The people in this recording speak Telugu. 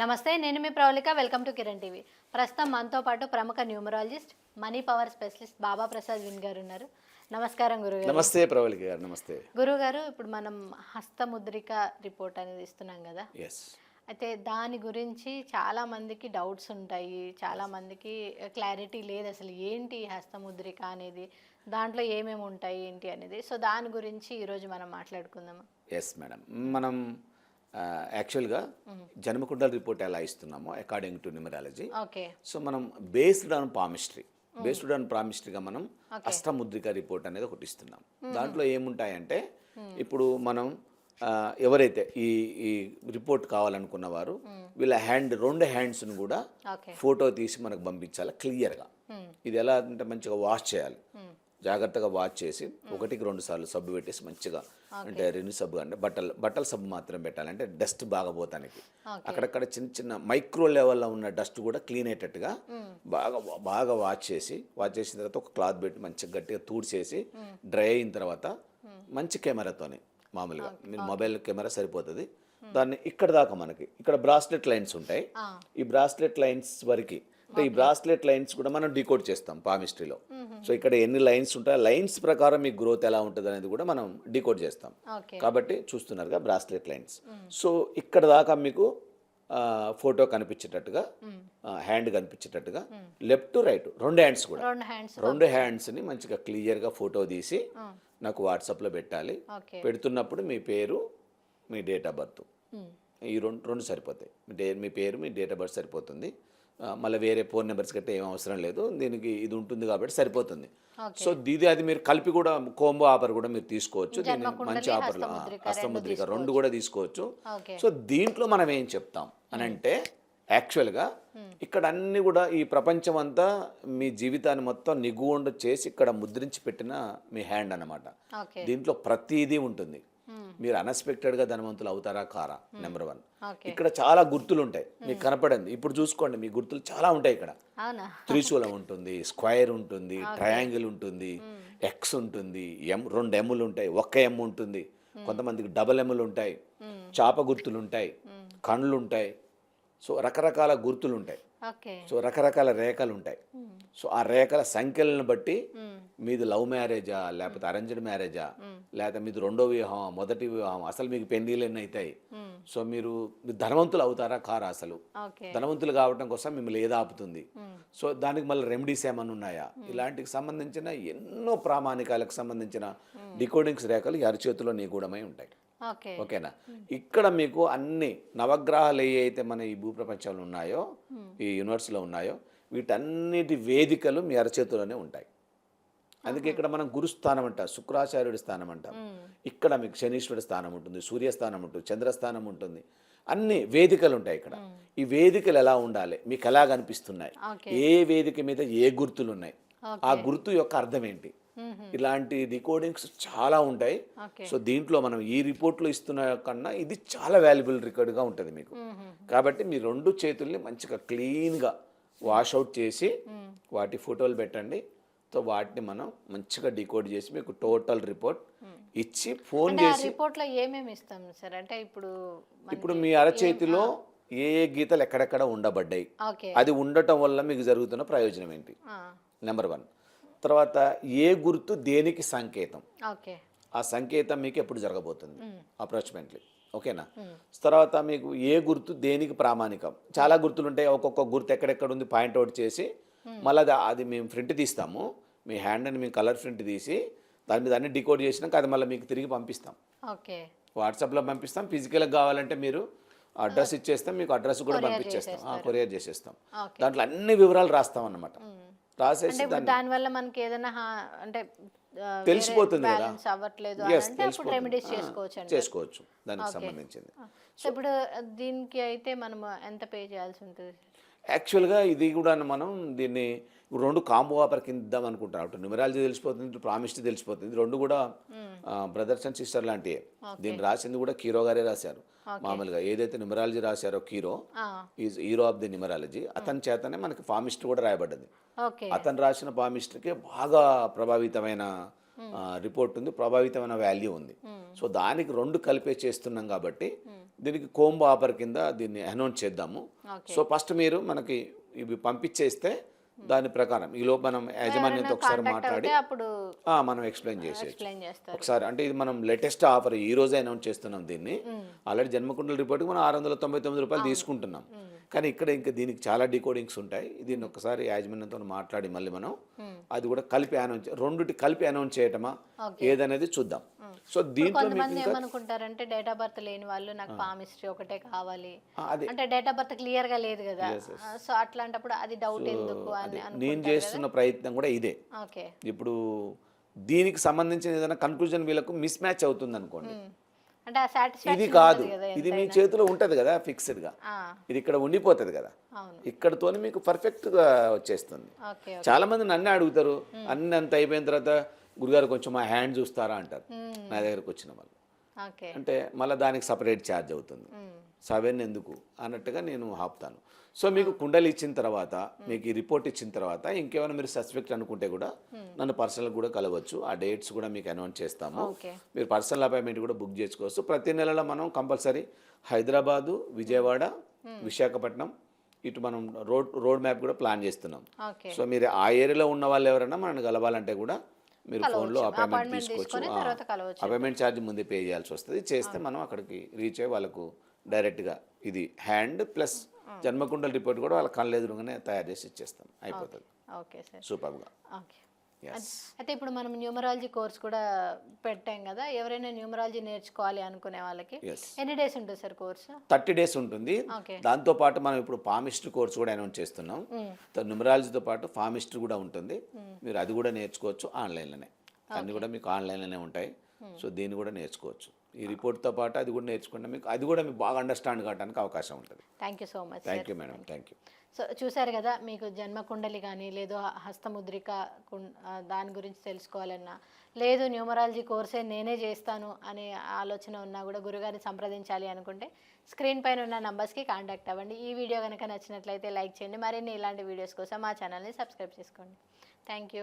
నమస్తే నేను మీ Pravallika welcome to Kiran TV. ప్రస్తుతం మనతో పాటు ప్రముఖ numerologist money power specialist Baba Prasad win గారు ఉన్నారు. నమస్కారం గురుగారు. నమస్తే ప్రవళిక గారు నమస్తే. గురుగారు ఇప్పుడు మనం హస్తముద్రిక రిపోర్ట్ అనేది ఇస్తున్నాం కదా? అయితే దాని గురించి చాలా మందికి డౌట్స్ ఉంటాయి. చాలా మందికి క్లారిటీ లేదు అసలు ఏంటి హస్తముద్రిక అనేది? దాంట్లో ఏమేమి ఉంటాయి ఏంటి అనేది? సో దాని గురించి ఈరోజు మనం మాట్లాడుకుందాము? ఎస్ మేడం మనం యాక్చువల్గా జన్మకుండల రిపోర్ట్ ఎలా ఇస్తున్నామో అకార్డింగ్ టు న్యూమరాలజీ సో మనం based on palmistry based on పామిస్ట్రీగా మనం అష్టముద్రిక రిపోర్ట్ అనేది ఒకటి ఇస్తున్నాం. దాంట్లో ఏముంటాయంటే ఇప్పుడు మనం ఎవరైతే ఈ ఈ రిపోర్ట్ కావాలనుకున్న వారు వీళ్ళ హ్యాండ్ రెండు హ్యాండ్స్ను కూడా ఫోటో తీసి మనకు పంపించాలి క్లియర్గా ఇది ఎలా అంటే మంచిగా వాష్ చేయాలి. జాగ్రత్తగా వాష్ చేసి ఒకటికి రెండు సార్లు సబ్బు పెట్టేసి మంచిగా అంటే రెండు సబ్బు అంటే బట్టలు బట్టల సబ్బు మాత్రం పెట్టాలి. అంటే డస్ట్ బాగా పోతానికి. అక్కడక్కడ చిన్న చిన్న మైక్రో లెవెల్లో ఉన్న డస్ట్ కూడా క్లీన్ అయ్యేటట్టుగా బాగా బాగా వాష్ చేసి వాష్ చేసిన తర్వాత ఒక క్లాత్ పెట్టి మంచిగా గట్టిగా తూడ్చేసి డ్రై అయిన తర్వాత మంచి కెమెరాతోని మామూలుగా. మీరు మొబైల్ కెమెరా సరిపోతుంది. దాన్ని ఇక్కడ దాకా మనకి ఇక్కడ బ్రాస్లెట్ లైన్స్ ఉంటాయి. ఈ బ్రాస్లెట్ లైన్స్ వరకు అంటే ఈ బ్రాస్లెట్ లైన్స్ కూడా మనం డీకోడ్ చేస్తాం పామిస్ట్రీలో. సో ఇక్కడ ఎన్ని లైన్స్ ఉంటాయి లైన్స్ ప్రకారం మీ గ్రోత్ ఎలా ఉంటుంది అనేది కూడా మనం డీకోడ్ చేస్తాం. కాబట్టి చూస్తున్నారుగా బ్రాస్లెట్ లైన్స్. సో ఇక్కడ దాకా మీకు ఫోటో కనిపించేటట్టుగా హ్యాండ్ కనిపించేటట్టుగా లెఫ్ట్ రైట్ రెండు హ్యాండ్స్ కూడా. రెండు హ్యాండ్స్. రెండు హ్యాండ్స్ని మంచిగా క్లియర్గా ఫోటో తీసి నాకు వాట్సాప్లో పెట్టాలి. పెడుతున్నప్పుడు మీ పేరు మీ డేట్ ఆఫ్ బర్త్. ఈ రెండు రెండు సరిపోతాయి. మీ పేరు మీ డేట్ ఆఫ్ బర్త్ సరిపోతుంది. మళ్ళీ వేరే ఫోన్ నెంబర్స్ గట్రా ఏం అవసరం లేదు. దీనికి ఇది ఉంటుంది కాబట్టి సరిపోతుంది. సో ఇది అది మీరు కలిపి కూడా కోంబో ఆఫర్ కూడా మీరు తీసుకోవచ్చు. దీన్ని మంచి ఆఫర్లు ఆ, హస్తముద్రిక రెండు కూడా తీసుకోవచ్చు. సో దీంట్లో మనం ఏం చెప్తాం అని అంటే యాక్చువల్గా ఇక్కడ అన్ని కూడా ఈ ప్రపంచం అంతా మీ జీవితాన్ని మొత్తం నిగుండ చేసి ఇక్కడ ముద్రించి పెట్టిన మీ హ్యాండ్ అన్నమాట. ఓకే. దీంట్లో ప్రతిదీ ఉంటుంది. మీరు అన్ఎక్స్పెక్టెడ్గా ధనవంతులు అవుతారా? కారా? నెంబర్ వన్ ఓకే ఇక్కడ చాలా గుర్తులు ఉంటాయి మీకు కనపడింది. ఇప్పుడు చూసుకోండి మీ గుర్తులు చాలా ఉంటాయి ఇక్కడ. త్రిశూలం ఉంటుంది స్క్వైర్ ఉంటుంది ట్రయాంగిల్ ఉంటుంది ఎక్స్ ఉంటుంది ఎం రెండు ఎమ్ములు ఉంటాయి ఒక్క ఎమ్ ఉంటుంది. కొంతమందికి డబల్ ఎమ్ములు ఉంటాయి. చాప గుర్తులు ఉంటాయి కళ్ళు ఉంటాయి సో రకరకాల గుర్తులు ఉంటాయి సో రకరకాల రేఖలు ఉంటాయి. సో ఆ రేఖల సంఖ్యలను బట్టి మీది లవ్ మ్యారేజా లేకపోతే అరేంజ్డ్ మ్యారేజా లేకపోతే మీది రెండో వివాహం మొదటి వివాహం అసలు మీకు పెళ్ళిళ్ళు ఎన్ని అవుతాయి సో మీరు ధనవంతులు అవుతారా కారా అసలు? ధనవంతులు కావటం కోసం మిమ్మల్ని ఏది ఆపుతుంది? సో దానికి మళ్ళీ రెమెడీస్ ఏమైనా ఉన్నాయా? ఇలాంటికి సంబంధించిన ఎన్నో ప్రామాణికాలకు సంబంధించిన డికోడింగ్స్ రేఖలు అరచేతిలో నిగూఢమై ఉంటాయి. ఓకేనా? ఇక్కడ మీకు అన్ని నవగ్రహాలు ఏ అయితే మన ఈ భూప్రపంచంలో ఉన్నాయో ఈ యూనివర్స్లో ఉన్నాయో వీటన్నిటి వేదికలు మీ అరచేతిలోనే ఉంటాయి. అందుకే ఇక్కడ మనం గురుస్థానం అంట శుక్రాచార్యుడి స్థానం అంటాం. ఇక్కడ మీకు శనీశ్వరుడి స్థానం ఉంటుంది సూర్యస్థానం ఉంటుంది చంద్రస్థానం ఉంటుంది. అన్ని వేదికలు ఉంటాయి ఇక్కడ. ఈ వేదికలు ఎలా ఉండాలి? మీకు ఎలా కనిపిస్తున్నాయి ఏ వేదిక మీద ఏ గుర్తులు ఉన్నాయి ఆ గుర్తు యొక్క అర్థం ఏంటి? ఇలాంటి రికార్డింగ్స్ చాలా ఉంటాయి. సో దీంట్లో మనం ఈ రిపోర్ట్లో ఇస్తున్న కన్నా ఇది చాలా వాల్యుబుల్ రికార్డుగా ఉంటుంది మీకు. కాబట్టి మీ రెండు చేతుల్ని మంచిగా క్లీన్గా వాష్ అవుట్ చేసి వాటి ఫోటోలు పెట్టండి. సో వాటిని మనం మంచిగా డికోడ్ చేసి మీకు టోటల్ రిపోర్ట్ ఇచ్చి ఫోన్ చేసి రిపోర్ట్లో ఏమేమి ఇస్తాం సార్? అంటే ఇప్పుడు ఇప్పుడు మీ అరచేతిలో ఏ ఏ గీతలు ఎక్కడెక్కడ ఉండబడ్డాయి? అది ఉండటం వల్ల మీకు జరుగుతున్న ప్రయోజనం ఏంటి? నెంబర్ వన్ తర్వాత ఏ గుర్తు దేనికి సంకేతం? ఆ సంకేతం మీకు ఎప్పుడు జరగబోతుంది? అప్రోచ్మెంట్లీ ఓకేనా? తర్వాత మీకు ఏ గుర్తు దేనికి ప్రామాణికం? చాలా గుర్తులు ఉంటాయి ఒక్కొక్క గుర్తు ఎక్కడెక్కడ ఉంది పాయింట్ అవుట్ చేసి మళ్ళీ అది మేము ప్రింట్ తీస్తాము. మీ హ్యాండ్ అని మేము కలర్ ప్రింట్ తీసి దాని మీద అన్ని డికోడ్ చేసినాక అది మళ్ళీ మీకు తిరిగి పంపిస్తాం. ఓకే. వాట్సాప్లో పంపిస్తాం. ఫిజికల్గా కావాలంటే మీరు అడ్రస్ ఇచ్చేస్తాం. మీకు అడ్రస్ కూడా పంపించేస్తాం. కొరియర్ చేసేస్తాం. దాంట్లో అన్ని వివరాలు రాస్తాం అన్నమాట రాసేసి అంటే ఇప్పుడు దాని వల్ల మనకి ఏదైనా అంటే తెలిసిపోతుంది కదా. బ్యాలెన్స్ అవ్వట్లేదు చేసుకోవచ్చు. దానికి సంబంధించింది. సో ఇప్పుడు దీనికి అయితే మనం ఎంత పే చేయాల్సి ఉంటుంది? యాక్చువల్గా ఇది కూడా మనం దీన్ని రెండు కాంబో ఆఫర్ కింద ఇద్దాం అనుకుంటారు అటు న్యూమరాలజీ తెలిసిపోతుంది ప్రామిస్టీ తెలిసిపోతుంది. రెండు కూడా బ్రదర్స్ అండ్ సిస్టర్ లాంటివి దీన్ని రాసింది కూడా కీరో గారే రాశారు. మామూలుగా ఏదైతే న్యూమరాలజీ రాశారో Cheiro is hero of the numerology అతని చేతనే మనకి ఫామిస్ట్ కూడా రాయబడ్డది. అతను రాసిన పామిస్ట్కి బాగా ప్రభావితమైన రిపోర్ట్ ఉంది ప్రభావితమైన వాల్యూ ఉంది. సో దానికి రెండు కలిపే చేస్తున్నాం కాబట్టి దీనికి కోంబో ఆఫర్ కింద దీన్ని అనౌన్స్ చేద్దాము. సో ఫస్ట్ మీరు మనకి ఇవి పంపించేస్తే దాని ప్రకారం ఈ లోపు మనం యాజమాన్యంతో ఒకసారి మాట్లాడి మనం ఎక్స్ప్లెయిన్ చేసేయచ్చు. చేస్తారు. ఒకసారి అంటే ఇది మనం లేటెస్ట్ ఆఫర్ ఈ రోజే అనౌన్స్ చేస్తున్నాం దీన్ని. ఆల్రెడీ జన్మకుండల రిపోర్ట్కి మనం ఆరు వందల తొంభై తొమ్మిది రూపాయలు తీసుకుంటున్నాం. కానీ ఇక్కడ ఇంకా దీనికి చాలా డికోడింగ్స్ ఉంటాయి. దీన్ని ఒకసారి యాజమాన్యంతో మాట్లాడి మళ్ళీ మనం అది కూడా కలిపి అనౌన్స్ రెండుటి కలిపి అనౌన్స్ చేయటమా? ఏదనేది చూద్దాం. సో దీంట్లో కొంతమంది ఏమనుకుంటారంటే డేట్ ఆఫ్ బర్త్ లేని వాళ్ళు నాకు పామ్ హిస్టరీ ఒకటే కావాలి. అంటే డేట్ ఆఫ్ బర్త్ క్లియర్గా లేదు కదా. సో అట్లాంటప్పుడు అది డౌట్ ఎందుకు అని నేను చేస్తున్న ప్రయత్నం కూడా ఇదే. ఓకే. ఇప్పుడు దీనికి సంబంధించిన ఏదైనా కన్క్లూజన్ వీళ్ళకు మిస్ మ్యాచ్ అవుతుంది అనుకోండి. అంటే ఆ ఇది కాదు. ఇది మీ చేతిలో ఉంటుంది కదా ఫిక్స్డ్గా ఆ, ఇది ఇక్కడ ఉండిపోతుంది కదా. ఇక్కడతోనే మీకు పర్ఫెక్ట్గా వచ్చేస్తుంది. ఓకే చాలా మంది నన్నే అడుగుతారు. అన్ని అంత అయిపోయిన తర్వాత గురుగారు కొంచెం మా హ్యాండ్ చూస్తారా అంటారు. నా దగ్గరకు వచ్చిన వాళ్ళు. అంటే మళ్ళీ దానికి సపరేట్ ఛార్జ్ అవుతుంది. సెవెన్ ఎందుకు అన్నట్టుగా నేను ఆపుతాను. సో మీకు కుండలు ఇచ్చిన తర్వాత మీకు ఈ రిపోర్ట్ ఇచ్చిన తర్వాత ఇంకేమైనా మీరు సస్పెక్ట్ అనుకుంటే కూడా నన్ను పర్సనల్ కూడా కలవచ్చు. ఆ డేట్స్ కూడా మీకు అనౌన్స్ చేస్తాము. మీరు పర్సనల్ అపాయింట్మెంట్ కూడా బుక్ చేసుకోవచ్చు. ప్రతి నెలలో మనం కంపల్సరీ హైదరాబాదు విజయవాడ విశాఖపట్నం ఇటు మనం రోడ్ రోడ్ మ్యాప్ కూడా ప్లాన్ చేస్తున్నాం. సో మీరు ఆ ఏరియాలో ఉన్న వాళ్ళు ఎవరైనా మనల్ని కలవాలంటే కూడా మీరు ఫోన్లో అపాయింట్మెంట్ తీసుకోవచ్చు అపాయింట్మెంట్ ఛార్జ్ ముందే పే చేయాల్సి వస్తుంది. చేస్తే మనం అక్కడికి రీచ్ అయ్యి వాళ్ళకు డైరెక్ట్గా ఇది హ్యాండ్ ప్లస్ జన్మకుండల రిపోర్ట్ కూడా వాళ్ళ కళ్ళు ఎదురుగానే తయారు చేసి ఇచ్చేస్తాం. అయిపోతుంది. ఓకే. సార్. సూపర్గా ఓకే. అయితే ఇప్పుడు మనం న్యూమరాలజీ కోర్స్ కూడా పెట్టాం కదా ఎవరైనా న్యూమరాలజీ నేర్చుకోవాలి అనుకునే వాళ్ళకి ఎన్ని డేస్ ఉంటుంది సార్ కోర్సు? థర్టీ డేస్ ఉంటుంది. దాంతో పాటు మనం ఇప్పుడు ఫార్మిస్ట్ కోర్స్ కూడా అనౌన్స్ చేస్తున్నాం. న్యూమరాలజీతో పాటు ఫార్మిస్ట్ కూడా ఉంటుంది. మీరు అది కూడా నేర్చుకోవచ్చు ఆన్లైన్లోనే. అన్నీ కూడా మీకు ఆన్లైన్లోనే ఉంటాయి. సో దీన్ని కూడా నేర్చుకోవచ్చు. ఈ రిపోర్ట్తో పాటు అది కూడా నేర్చుకుంటే మీకు అది కూడా మీకు బాగా అండర్స్టాండ్ కావడానికి అవకాశం ఉంటుంది. Thank you so much thank you madam thank you so చూసారు కదా మీకు జన్మ కుండలి కానీ లేదు హస్తముద్రిక దాని గురించి తెలుసుకోవాలన్నా లేదు న్యూమరాలజీ కోర్సే నేనే చేస్తాను అనే ఆలోచన ఉన్నా కూడా గురుగారిని సంప్రదించాలి అనుకుంటే స్క్రీన్ పైన ఉన్న నంబర్స్కి కాంటాక్ట్ అవ్వండి. ఈ వీడియో కనుక నచ్చినట్లయితే లైక్ చేయండి. మరిన్ని ఇలాంటి వీడియోస్ కోసం మా ఛానల్ని సబ్స్క్రైబ్ చేసుకోండి. Thank you